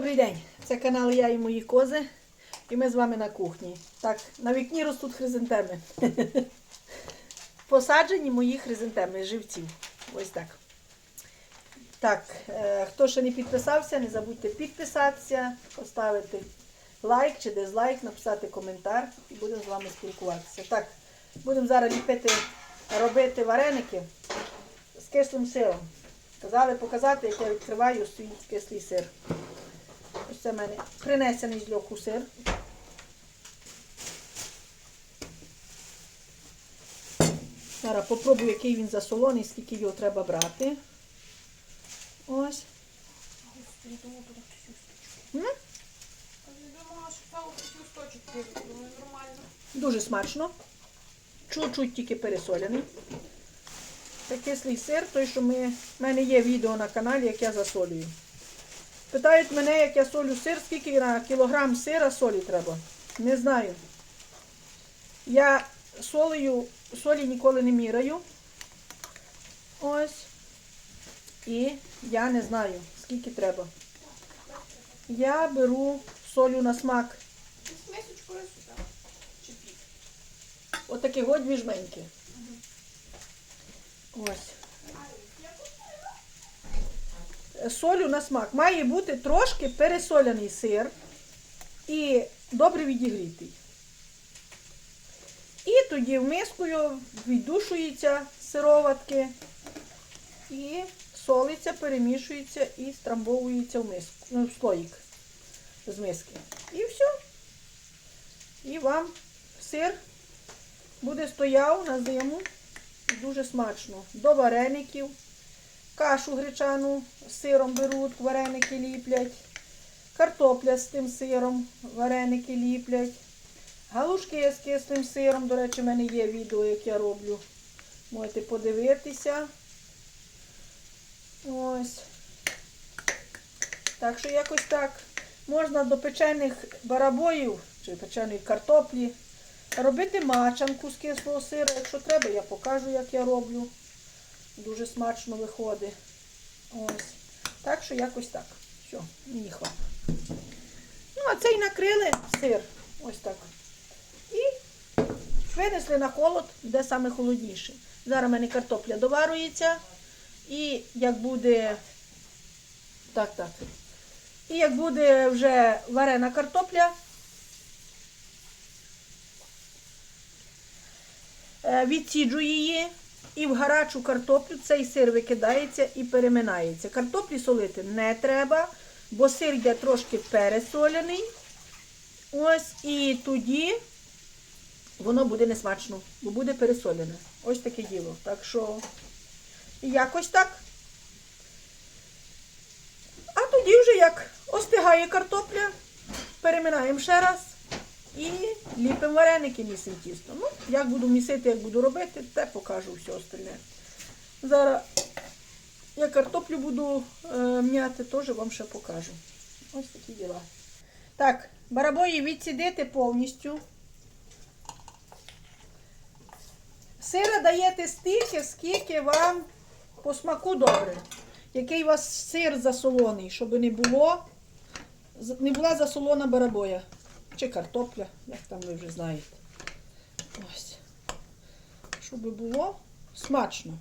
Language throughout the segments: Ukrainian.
Добрий день! Це канал Я і мої кози. І ми з вами на кухні. Так, на вікні ростуть хризантеми. Посаджені мої хризантеми живців. Ось так. Так, е, хто ще не підписався, не забудьте підписатися, поставити лайк чи дизлайк, написати коментар і будемо з вами спілкуватися. Так, будемо зараз ліпити, робити вареники з кислим сиром. Казали показати, як я відкриваю свій кислий сир. Це в мене принесений з льоху сир. Зараз попробую, який він засолоний, скільки його треба брати. Ось. Дуже смачно. Чуть-чуть тільки пересолений. Це кислий сир, той, що ми... в мене є відео на каналі, як я засолюю. Питають мене, як я солю сир, скільки на кілограм сира солі треба. Не знаю. Я солею, солі ніколи не міряю. Ось. І я не знаю, скільки треба. Я беру солю на смак. Смесочку сюди. Чи пів? Отакі от жменьки. Ось. Солю на смак. Має бути трошки пересоляний сир і добре відігрітий. І тоді в мискою віддушується сироватки і солиться, перемішується і страмбовується в миску, ну, в слоїк з миски. І все. І вам сир буде стояв на зиму. Дуже смачно. До вареників. Кашу гречану з сиром беруть, вареники ліплять. Картопля з тим сиром, вареники ліплять. Галушки з кислим сиром. До речі, в мене є відео, як я роблю. Можете подивитися. Ось. Так що якось так. Можна до печених барабоїв чи печеної картоплі робити мачанку з кислого сира. Якщо треба, я покажу, як я роблю. Дуже смачно виходить. Ось. Так що якось так. Все, мені хватить. Ну, а цей накрили сир. Ось так. І винесли на холод, де саме холодніше. Зараз в мене картопля доварується. І як буде. Так, так. І як буде вже варена картопля, е, відсіджу її і в гарячу картоплю цей сир викидається і переминається. Картоплі солити не треба, бо сир йде трошки пересолений. Ось і тоді воно буде несмачно, бо буде пересолене. Ось таке діло. Так що якось так. А тоді вже як остигає картопля, переминаємо ще раз і ліпимо вареники, місимо тісто. Ну, як буду місити, як буду робити, те покажу все остальне. Зараз я картоплю буду е, м'яти, теж вам ще покажу. Ось такі діла. Так, барабої відсідити повністю. Сира даєте стільки, скільки вам по смаку добре. Який у вас сир засолоний, щоб не було, не була засолона барабоя. Чи картопля, як там ви вже знаєте. Ось. Щоб було смачно.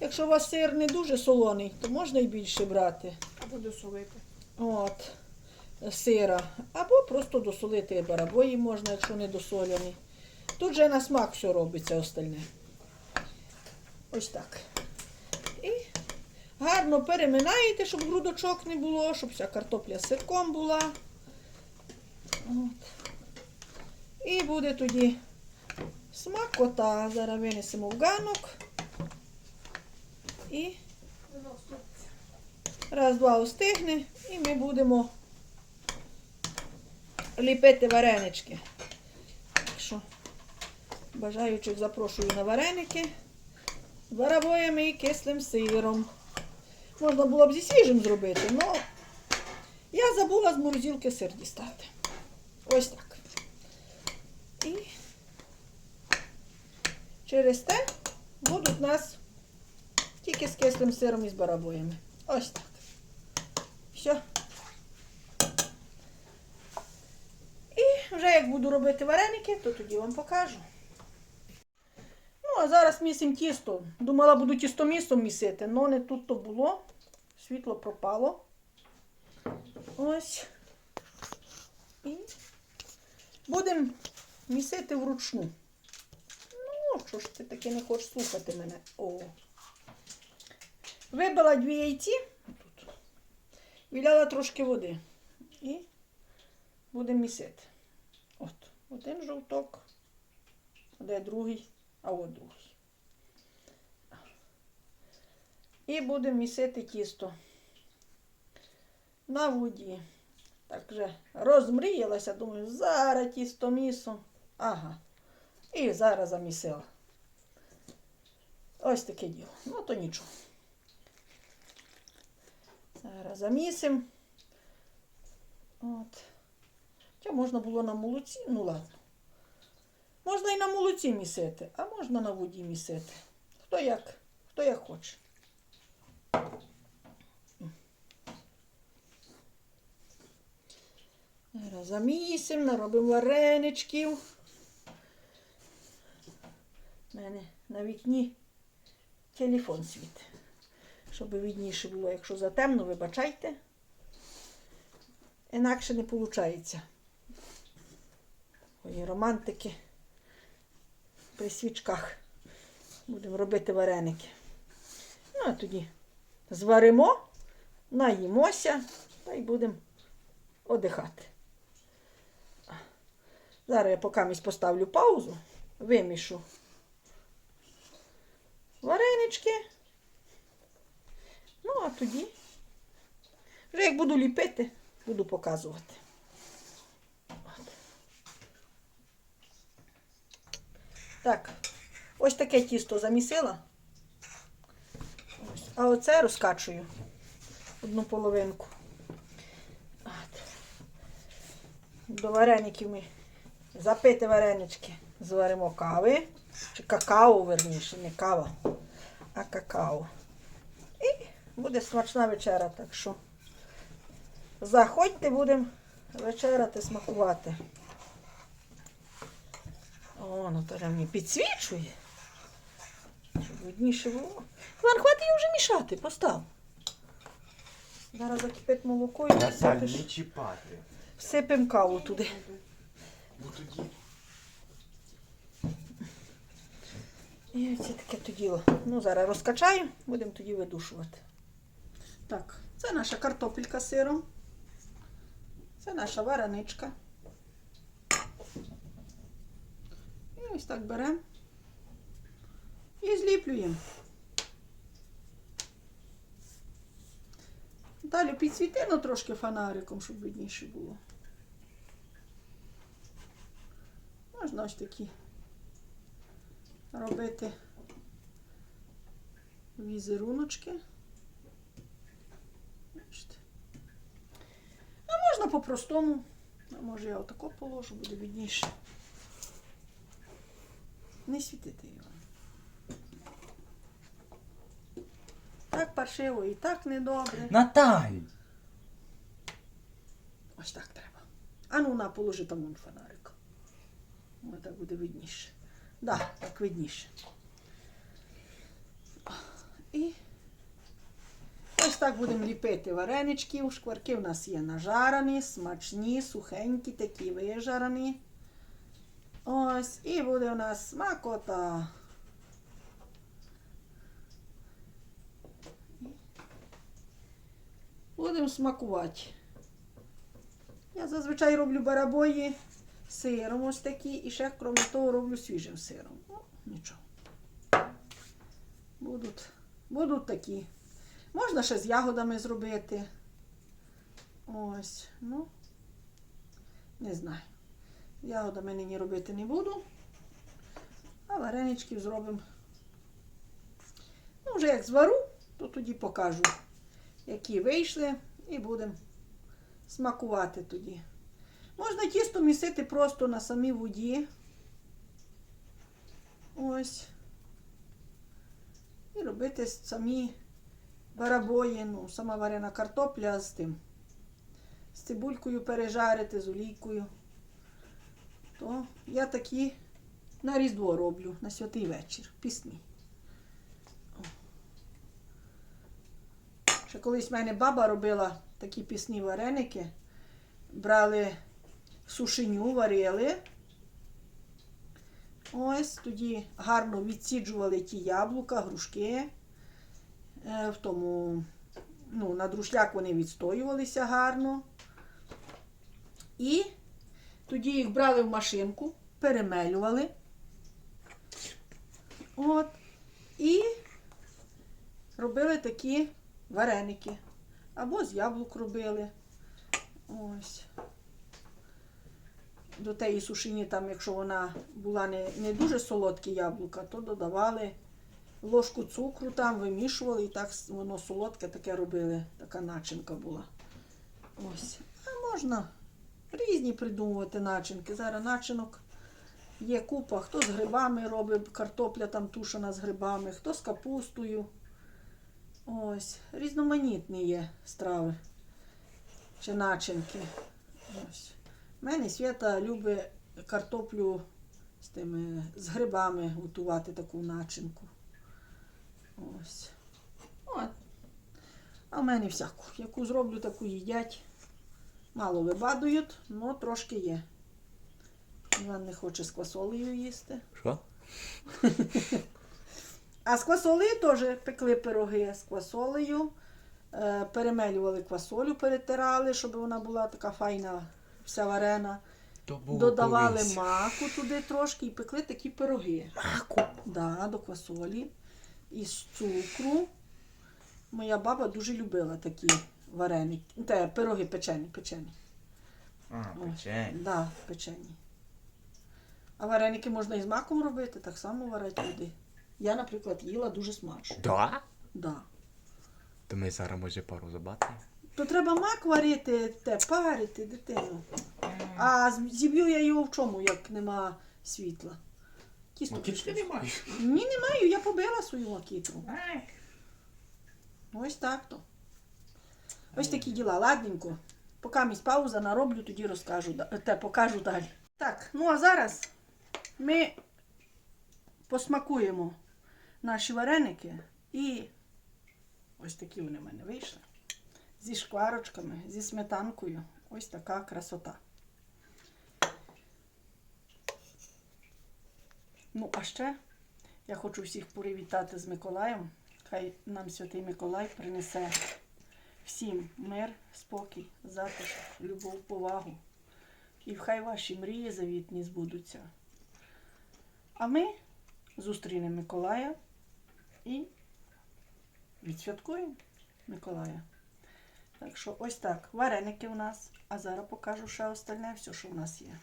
Якщо у вас сир не дуже солоний, то можна і більше брати. А буду солити. От, сира. Або просто досолити барабої можна, якщо не досоляний. Тут же на смак все робиться остальне. Ось так. І гарно переминаєте, щоб грудочок не було, щоб вся картопля з сирком була. От. І буде тоді смакота. Зараз винесемо в ганок. І Раз, два остигне, і ми будемо ліпити варенички. Так що бажаючих запрошую на вареники з барабоями і кислим сиром. Можна було б зі свіжим зробити, але я забула з морозилки сир дістати. Ось так. І через те будуть нас тільки з кислим сиром і з барабоями. Ось так. Все. І вже як буду робити вареники, то тоді вам покажу. Ну, а зараз місим тісто. Думала, буду тісто місом місити, але не тут то було. Світло пропало. Ось. І будемо місити вручну. Ну, що ж ти таки не хочеш слухати мене? О. Вибила дві яйці. Віляла трошки води. І будемо місити. От, один жовток, де другий, а от другий. І будемо місити тісто на воді. Так вже розмріялася, думаю, зараз тісто місом. Ага. І зараз замісила. Ось таке діло. Ну, то нічого. Зараз замісимо. От. Хоча можна було на молоці, ну ладно. Можна і на молоці місити, а можна на воді місити. Хто як, хто як хоче. Замісимо, наробимо вареничків. У мене на вікні телефон світить. Щоб видніше було, якщо затемно, вибачайте. Інакше не виходить. Ой, романтики при свічках. Будемо робити вареники. Ну, а тоді зваримо, наїмося та й будемо одихати. Зараз я поки поставлю паузу, вимішу варенички. Ну, а тоді, вже як буду ліпити, буду показувати. Так, ось таке тісто замісила. Ось. А оце розкачую одну половинку. От. До вареників ми запити варенички. Зваримо кави. Чи какао, верніше, не кава, а какао. І буде смачна вечеря, так що заходьте, будемо вечеряти, смакувати. О, Наталя мені підсвічує. Щоб видніше було. Іван, хватить її вже мішати, постав. Зараз закипить молоко і Наталь, не чіпати. Всипемо каву туди. Бо тоді І це таке то діло. Ну, зараз розкачаю, будемо тоді видушувати. Так, це наша картопелька з сиром. Це наша вареничка. І ось так беремо і зліплюємо. Далі підсвіти ну, трошки фонариком, щоб видніше було. Можна ось такі робити візеруночки. А можна по-простому. А може я отако положу, буде відніше. Не світити його. Так паршиво і так недобре. Наталь! Ось так треба. А ну на, положи там вон фонарик. Так буде видніше. Да, так видніше. І ось так будемо ліпити варенички. Шкварки в нас є нажарані, смачні, сухенькі, такі вижарані. Ось, і буде у нас смакота. Будемо смакувати. Я зазвичай роблю барабої сиром ось такі, і ще, крім того, роблю свіжим сиром. Ну, нічого. Будуть, будуть такі. Можна ще з ягодами зробити. Ось, ну, не знаю. Ягодами нині робити не буду. А вареничків зробимо. Ну, вже як звару, то тоді покажу, які вийшли, і будемо смакувати тоді. Можна тісто місити просто на самій воді. Ось. І робити самі барабої, ну, сама варена картопля з тим. З цибулькою пережарити, з олійкою. То я такі на Різдво роблю, на святий вечір, пісні. Ще колись в мене баба робила такі пісні вареники. Брали сушеню, варили. Ось тоді гарно відсіджували ті яблука, грушки. Е, В тому, ну, на друшляк вони відстоювалися гарно. І тоді їх брали в машинку, перемелювали. От. І робили такі вареники. Або з яблук робили. Ось. До тієї сушині, там, якщо вона була не, не дуже солодкі яблука, то додавали ложку цукру, там вимішували і так воно солодке таке робили. Така начинка була. Ось. А можна різні придумувати начинки. Зараз начинок є купа. Хто з грибами робить, картопля там тушена з грибами, хто з капустою. Ось. Різноманітні є страви чи начинки. Ось. У мене Свята любить картоплю з тими з грибами готувати таку начинку. Ось. От. А в мене всяку. Яку зроблю, таку їдять. Мало вибадують, але трошки є. Іван не хоче з квасолею їсти. Що? А з квасолею теж пекли пироги з квасолею. Е, перемелювали квасолю, перетирали, щоб вона була така файна, вся варена. Додавали колись. маку туди трошки і пекли такі пироги. Маку? Да, до квасолі. Із цукру. Моя баба дуже любила такі вареники. Те, пироги печені, печені. А, печень. Да, печені. А вареники можна і з маком робити, так само варять люди. Я, наприклад, їла дуже смачно. Да? Да. То ми зараз може пару забати. То треба мак варити, те, парити, дитину. А зіб'ю я його в чому, як нема світла. Тісто Макітки печу. немає. Ні, не маю, я побила свою макітру. Ось так то. Ось такі діла, ладненько. Поки місь пауза нароблю, тоді розкажу, да- те, покажу далі. Так, ну а зараз ми посмакуємо наші вареники і ось такі вони в мене вийшли. Зі шкварочками, зі сметанкою. Ось така красота. Ну, а ще я хочу всіх привітати з Миколаєм. Хай нам святий Миколай принесе всім мир, спокій, затишок, любов, повагу. І хай ваші мрії завітні збудуться. А ми зустрінемо Миколая і відсвяткуємо Миколая. Так що ось так. Вареники у нас. А зараз покажу ще остальне, все, що в нас є.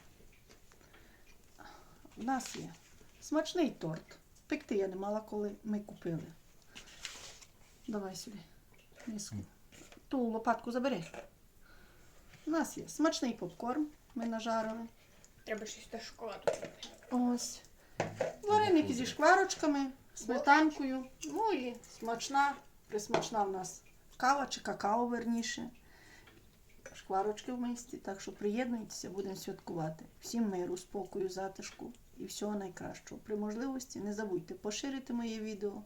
У нас є смачний торт. Пекти я не мала, коли ми купили. Давай сюди. Миску. Ту лопатку забери. У нас є смачний попкорн. Ми нажарили. Треба щось та шоколаду. Ось. Вареники зі шкварочками, сметанкою. Ну і смачна, присмачна в нас кава чи какао верніше. Шкварочки в мисті. Так що приєднуйтеся, будемо святкувати. Всім миру, спокою, затишку і всього найкращого. При можливості не забудьте поширити моє відео,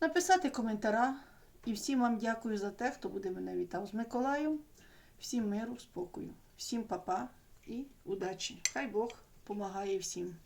написати коментара. І всім вам дякую за те, хто буде мене вітав з Миколаєм. Всім миру, спокою, всім папа і удачі. Хай Бог помагає всім.